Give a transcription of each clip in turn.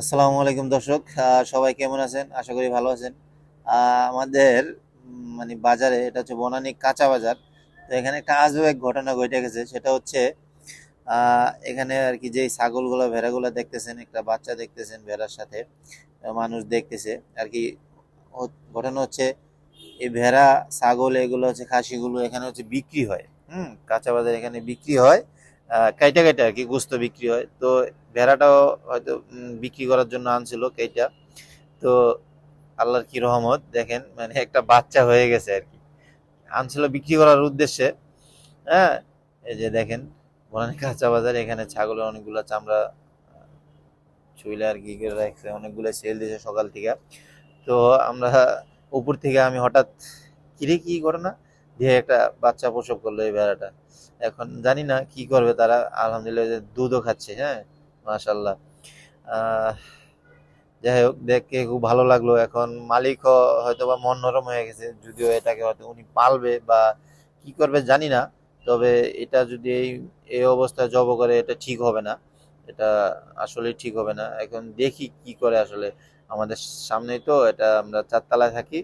আসসালামু আলাইকুম দর্শক সবাই কেমন আছেন? আশা করি ভালো আছেন। আমাদের মানে বাজারে, এটা হচ্ছে বনানী কাঁচা বাজার। তো এখানে একটা আজও এক ঘটনা ঘটে গেছে, সেটা হচ্ছে এখানে আর কি যেই ছাগলগুলো, ভেড়াগুলো দেখতেছেন, একটা বাচ্চা দেখতেছেন ভেড়ার সাথে, মানুষ দেখতেছে। আর কি ঘটনা হচ্ছে, এই ভেড়া, ছাগল, এগুলো হচ্ছে খাসিগুলো এখানে হচ্ছে বিক্রি হয়। হুম, কাঁচা বাজার এখানে বিক্রি হয়। কাইটা কাইটা আর কি গোস্ত বিক্রি হয়। তো ভেড়াটাও হয়তো বিক্রি করার জন্য আনছিল কেইটা তো আল্লাহর কি রহমত, দেখেন মানে একটা বাচ্চা হয়ে গেছে আর কি। আনছিল বিক্রি করার উদ্দেশ্যে। হ্যাঁ এই যে দেখেন, বনানী কাঁচা বাজার, এখানে ছাগলের অনেকগুলো চামড়া ছুইলে আর কি করে রাখছে, অনেকগুলো সেল দিয়েছে সকাল থেকে। তো আমরা উপর থেকে আমি হঠাৎ কিরে কি ঘটনা? দিয়ে একটা বাচ্চা প্রসব করল এই ভেড়াটা এখন জানি না কি করবে তারা। আলহামদুলিল্লাহ দুধও খাচ্ছে হ্যাঁ? মাশাল্লাহ যাই হোক দেখে খুব ভালো লাগল। এখন মালিকও হয়তো বা মন নরম হয়ে গেছে, যদিও এটাকে হয়তো উনি পালবে বা কি করবে জানি না। তবে এটা যদি এই এই অবস্থায় জব করে, এটা ঠিক হবে না। এটা আসলে ঠিক হবে না। এখন দেখি কি করে আসলে। আমাদের সামনেই তো এটা আমরা চারতলায় থাকি।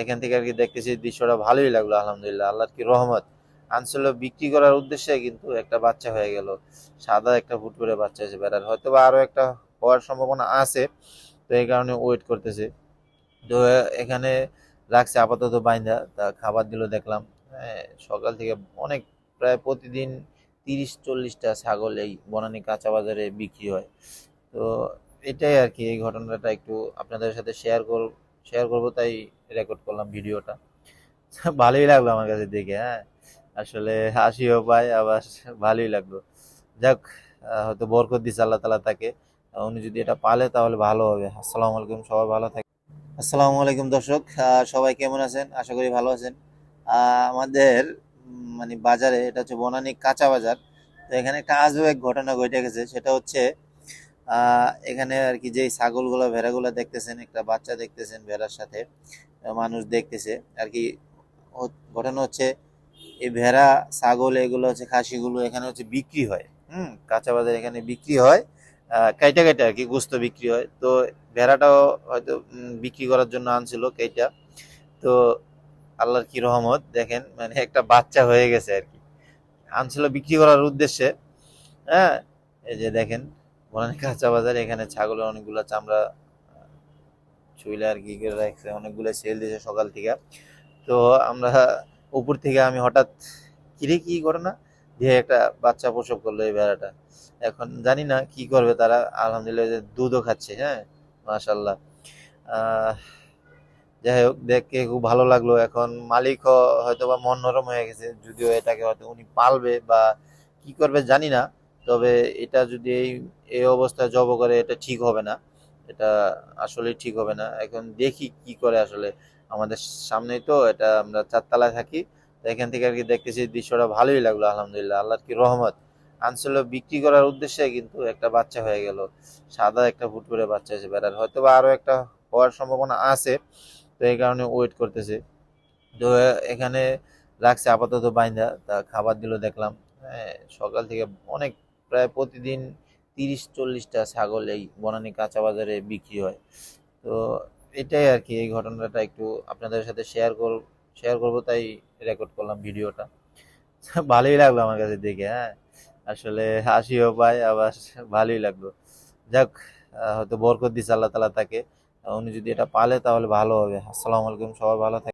এখান থেকে আর কি দেখতেছি দৃশ্যটা ভালোই লাগল, আলহামদুলিল্লাহ। আল্লাহর কি রহমত। আনছিল বিক্রি করার উদ্দেশ্যে কিন্তু একটা বাচ্চা হয়ে গেল। সাদা একটা ফুট করে বাচ্চা হয়েছে বেড়ার। হয়তো বা আরও একটা হওয়ার সম্ভাবনা আছে, তো এই কারণে ওয়েট করতেছে। তো এখানে রাখছে আপাতত বাইন্দা, তা খাবার দিল দেখলাম। হ্যাঁ সকাল থেকে অনেক, প্রায় প্রতিদিন তিরিশ চল্লিশটা ছাগল এই বনানী কাঁচা বাজারে বিক্রি হয়। তো এটাই আর কি, এই ঘটনাটা একটু আপনাদের সাথে শেয়ার শেয়ার করব, তাই রেকর্ড করলাম ভিডিওটা। ভালোই লাগল আমার কাছে দেখে হ্যাঁ? আসলে হাসিও পায়, আবার ভালোই লাগল। যাক হয়তো বরকত দিচ্ছে আল্লাহ তালা তাকে। উনি যদি এটা পালে তাহলে ভালো হবে। আসসালামু আলাইকুম, সবাই ভালো থাকে আসসালামু আলাইকুম দর্শক সবাই কেমন আছেন? আশা করি ভালো আছেন। আমাদের মানে বাজারে এটা হচ্ছে বনানী কাঁচা বাজার। তো এখানে একটা আজও এক ঘটনা ঘটে গেছে, সেটা হচ্ছে এখানে আর কি যেই ছাগলগুলো, ভেড়াগুলো দেখতেছেন, একটা বাচ্চা দেখতেছেন ভেড়ার সাথে মানুষ দেখতেছে। আর কি ঘটনা হচ্ছে, এই ভেড়া, ছাগল, এগুলো হচ্ছে খাসিগুলো এখানে হচ্ছে বিক্রি হয়। হুম, কাঁচা বাজার এখানে বিক্রি হয় কাইটা কাইটা আর কি গোস্ত বিক্রি হয়। তো ভেড়াটাও হয়তো বিক্রি করার জন্য আনছিল কেইটা। তো আল্লাহর কি রহমত, দেখেন মানে একটা বাচ্চা হয়ে গেছে আর কি। আনছিল বিক্রি করার উদ্দেশ্যে হ্যাঁ এই যে দেখেন বনানী কাঁচা বাজার এখানে ছাগলের অনেকগুলো চামড়া ছুইলে আর কি করে রাখছে, অনেকগুলো সেল দিয়েছে সকাল থেকে। তো আমরা উপর থেকে আমি হঠাৎ কিরে কি ঘটনা? দিয়ে একটা বাচ্চা প্রসব করল এই ভেড়াটা। এখন জানি না কি করবে তারা, আলহামদুলিল্লাহ দুধও খাচ্ছে হ্যাঁ? মাশাল্লাহ যাই হোক, দেখে খুব ভালো লাগল। এখন মালিকও হয়তো বা মন নরম হয়ে গেছে, যদিও এটাকে হয়তো উনি পালবে বা কি করবে জানি না। তবে এটা যদি এই এই অবস্থায় জব করে, এটা ঠিক হবে না। এটা আসলে ঠিক হবে না। এখন দেখি কি করে আসলে। আমাদের সামনেই তো এটা আমরা চারতলায় থাকি। তো এখান থেকে আর কি দেখতেছি দৃশ্যটা ভালোই লাগল, আলহামদুলিল্লাহ। আল্লাহর কি রহমত। আনছিল বিক্রি করার উদ্দেশ্যে কিন্তু একটা বাচ্চা হয়ে গেল। সাদা একটা ফুট করে বাচ্চা হয়েছে বেড়ার হয়তো বা আরও একটা হওয়ার সম্ভাবনা আছে, তো এই কারণে ওয়েট করতেছে। তো এখানে রাখছে আপাতত বাইন্দা। তা খাবার দিল দেখলাম। হ্যাঁ সকাল থেকে অনেক প্রায় প্রতিদিন তিরিশ চল্লিশটা ছাগল এই বনানী কাঁচা বাজারে বিক্রি হয়। তো এটাই আর কি, এই ঘটনাটা একটু আপনাদের সাথে শেয়ার কর শেয়ার করব তাই রেকর্ড করলাম ভিডিওটা। ভালোই লাগল আমার কাছে দেখে হ্যাঁ? আসলে হাসিও পায়, আবার ভালোই লাগল। যাক হয়তো বরকত দিচ্ছে আল্লাহ তালা তাকে। উনি যদি এটা পালে তাহলে ভালো হবে। আসসালামু আলাইকুম, সবাই ভালো থাকে